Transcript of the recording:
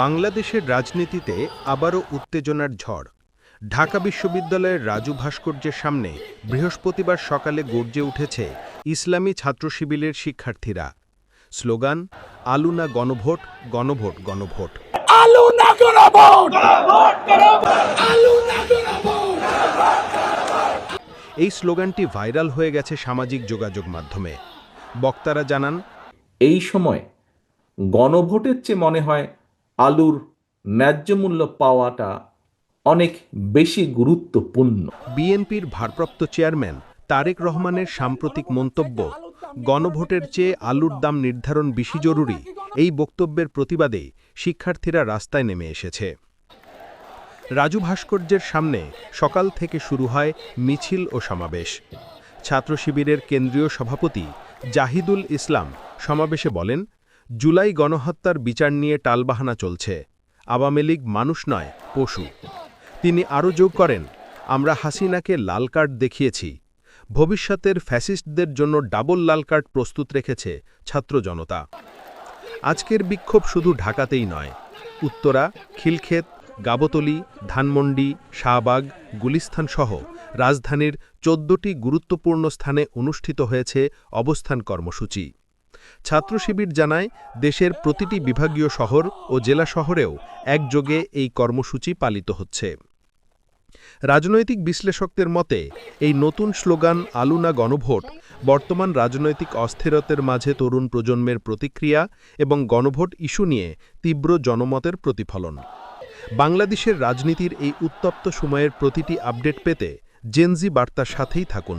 বাংলাদেশের রাজনীতিতে আবারও উত্তেজনার ঝড়। ঢাকা বিশ্ববিদ্যালয়ের রাজু ভাস্কর্যের সামনে বৃহস্পতিবার সকালে গর্জে উঠেছে ইসলামী ছাত্র শিবিরের শিক্ষার্থীরা। স্লোগান আলু না গণভোট গণভোট গণভোট। আলু না করা আলু না এই স্লোগানটি ভাইরাল হয়ে গেছে সামাজিক যোগাযোগ মাধ্যমে। বক্তারা জানান এই সময় গণভোটের চেয়ে মনে হয় আলুর ন্যায্য মূল্য পাওয়াটা অনেক বেশি গুরুত্বপূর্ণ। বিএনপির ভারপ্রাপ্ত চেয়ারম্যান তারেক রহমানের সাম্প্রতিক মন্তব্য, গণভোটের চেয়ে আলুর দাম নির্ধারণ বেশি জরুরি এই বক্তব্যের প্রতিবাদে শিক্ষার্থীরা রাস্তায় নেমে এসেছে। রাজু ভাস্কর্যের সামনে সকাল থেকে শুরু হয় মিছিল ও সমাবেশ। ছাত্র শিবিরের কেন্দ্রীয় সভাপতি জাহিদুল ইসলাম সমাবেশে বলেন জুলাই গণহত্যার বিচার নিয়ে টালবাহানা চলছে। আওয়ামী লীগ মানুষ নয়, পশু। তিনি আরও যোগ করেন, আমরা হাসিনাকে লাল কার্ড দেখিয়েছি। ভবিষ্যতের ফ্যাসিস্টদের জন্য ডাবল লাল কার্ড প্রস্তুত রেখেছে ছাত্র জনতা। আজকের বিক্ষোভ শুধু ঢাকাতেই নয়। উত্তরা, খিলক্ষেত, গাবতলী, ধানমন্ডি, শাহবাগ গুলিস্তান সহ রাজধানীর চোদ্দটি গুরুত্বপূর্ণ স্থানে অনুষ্ঠিত হয়েছে অবস্থান কর্মসূচি। ছাত্র শিবির জানায়, দেশের প্রতিটি বিভাগীয় শহর ও জেলা শহরেও একযোগে এই কর্মসূচি পালিত হচ্ছে। রাজনৈতিক বিশ্লেষকদের মতে, এই নতুন স্লোগান আলুনা গণভোট, বর্তমান রাজনৈতিক অস্থিরতার মাঝে তরুণ প্রজন্মের প্রতিক্রিয়া এবং গণভোট ইস্যু নিয়ে তীব্র জনমতের প্রতিফলন। বাংলাদেশের রাজনীতির এই উত্তপ্ত সময়ের প্রতিটি আপডেট পেতে জেনজি বার্তার সাথেই থাকুন।